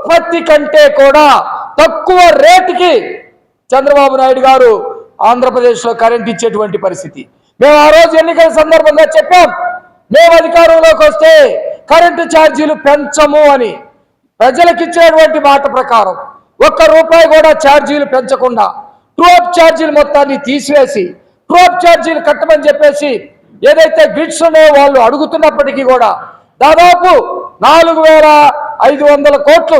ఉత్పత్తి కంటే కూడా తక్కువ రేటుకి చంద్రబాబు నాయుడు గారు ఆంధ్రప్రదేశ్లో కరెంట్ ఇచ్చేటువంటి పరిస్థితి. మేము ఆ రోజు ఎన్నికల సందర్భంగా చెప్పాం మేము అధికారంలోకి వస్తే కరెంటు ఛార్జీలు పెంచము అని. ప్రజలకు ఇచ్చినటువంటి మాట ప్రకారం ఒక్క రూపాయి కూడా ఛార్జీలు పెంచకుండా ట్రోప్ ఛార్జీలు మొత్తాన్ని తీసివేసి ట్రోప్ ఛార్జీలు కట్టమని చెప్పేసి ఏదైతే గ్రిడ్స్ ఉన్నాయో వాళ్ళు అడుగుతున్నప్పటికీ కూడా దాదాపు నాలుగు వేల ఐదు వందల కోట్లు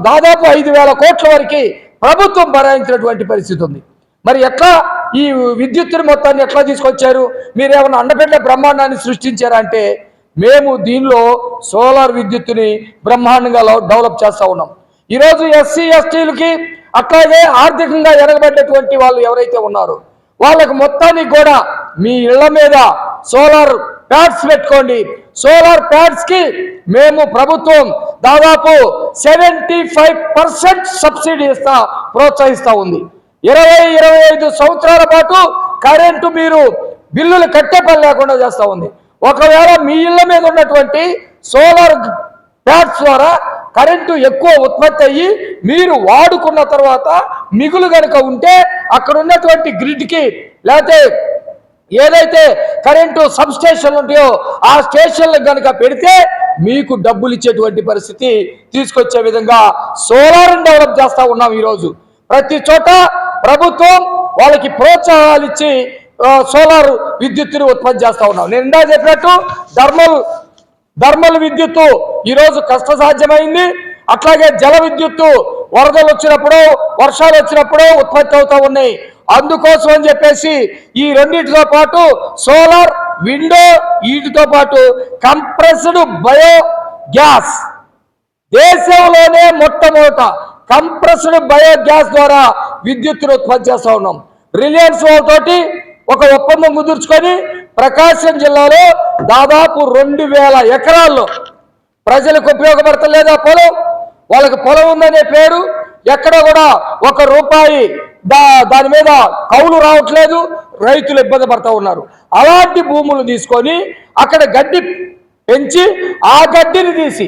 దాదాపు ఐదు వేల కోట్ల వరకు ప్రభుత్వం భరాయించినటువంటి పరిస్థితి ఉంది. మరి ఎట్లా ఈ విద్యుత్తుని మొత్తాన్ని ఎట్లా తీసుకొచ్చారు? మీరు ఏమైనా అండపెట్టే బ్రహ్మాండాన్ని సృష్టించారా అంటే మేము దీనిలో సోలార్ విద్యుత్తుని బ్రహ్మాండంగా లవ్- డెవలప్ చేస్తూ ఉన్నాం. ఈరోజు ఎస్సీ ఎస్టీలకి అట్లాగే ఆర్థికంగా ఎనగబడ్డటువంటి వాళ్ళు ఎవరైతే ఉన్నారో వాళ్ళకు మొత్తానికి కూడా మీ ఇళ్ళ మీద సోలార్ ప్యాడ్స్ పెట్టుకోండి సోలార్ ప్యాడ్స్కి మేము ప్రభుత్వం దాదాపు సెవెంటీ ఫైవ్ పర్సెంట్ సబ్సిడీ ఇస్తా ప్రోత్సహిస్తా ఉంది. ఇరవై ఇరవై ఐదు సంవత్సరాల పాటు కరెంటు మీరు బిల్లులు కట్టే పని లేకుండా చేస్తూ ఉంది. ఒకవేళ మీ ఇళ్ళ మీద ఉన్నటువంటి సోలార్ ప్యాడ్స్ ద్వారా కరెంటు ఎక్కువ ఉత్పత్తి అయ్యి మీరు వాడుకున్న తర్వాత మిగులు కనుక ఉంటే అక్కడ ఉన్నటువంటి గ్రిడ్కి లేకపోతే ఏదైతే కరెంటు సబ్ స్టేషన్లు ఉంటాయో ఆ స్టేషన్లకు గనుక పెడితే మీకు డబ్బులు ఇచ్చేటువంటి పరిస్థితి తీసుకొచ్చే విధంగా సోలార్ డెవలప్ చేస్తా ఉన్నాం ఈరోజు. ప్రతి చోట ప్రభుత్వం వాళ్ళకి ప్రోత్సాహాలు ఇచ్చి సోలార్ విద్యుత్తుని ఉత్పత్తి చేస్తా ఉన్నాం. నేను ఇందా చెప్పినట్టు థర్మల్ థర్మల్ విద్యుత్తు ఈరోజు కష్టసాధ్యమైంది. అట్లాగే జల విద్యుత్తు వరదలు వచ్చినప్పుడు వర్షాలు వచ్చినప్పుడు ఉత్పత్తి అవుతా ఉన్నాయి. అందుకోసం అని చెప్పేసి ఈ రెండింటితో పాటు సోలార్ విండో వీటితో పాటు కంప్రెస్డ్ బయో గ్యాస్ దేశంలోనే మొట్టమొదట కంప్రెస్డ్ బయో గ్యాస్ ద్వారా విద్యుత్తును ఉత్పత్తి చేస్తూ ఉన్నాం. రిలయన్స్ వాళ్ళతోటి ఒక ఒప్పందం కుదుర్చుకొని ప్రకాశం జిల్లాలో దాదాపు రెండు వేల ఎకరాల్లో ప్రజలకు ఉపయోగపడతలేదా పొలం వాళ్ళకి పొలం ఉందనే పేరు ఎక్కడ కూడా ఒక రూపాయి దా దాని మీద కౌలు రావట్లేదు రైతులు ఇబ్బంది పడతా ఉన్నారు. అలాంటి భూములు తీసుకొని అక్కడ గడ్డి పెంచి ఆ గడ్డిని తీసి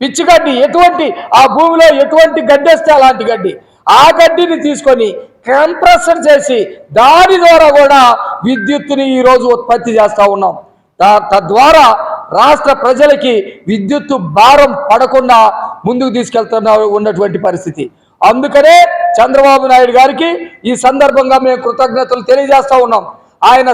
పిచ్చి గడ్డి ఎటువంటి ఆ భూమిలో ఎటువంటి గడ్డి వస్తే అలాంటి గడ్డి ఆ గడ్డిని తీసుకొని కంప్రెసర్ చేసి దాని ద్వారా కూడా విద్యుత్తుని ఈరోజు ఉత్పత్తి చేస్తూ ఉన్నాం. తద్వారా రాష్ట్ర ప్రజలకి విద్యుత్తు భారం పడకుండా ముందుకు తీసుకెళ్తున్న ఉన్నటువంటి పరిస్థితి. అందుకనే చంద్రబాబు నాయుడు గారికి ఈ సందర్భంగా మేము కృతజ్ఞతలు తెలియజేస్తా ఉన్నాం. ఆయన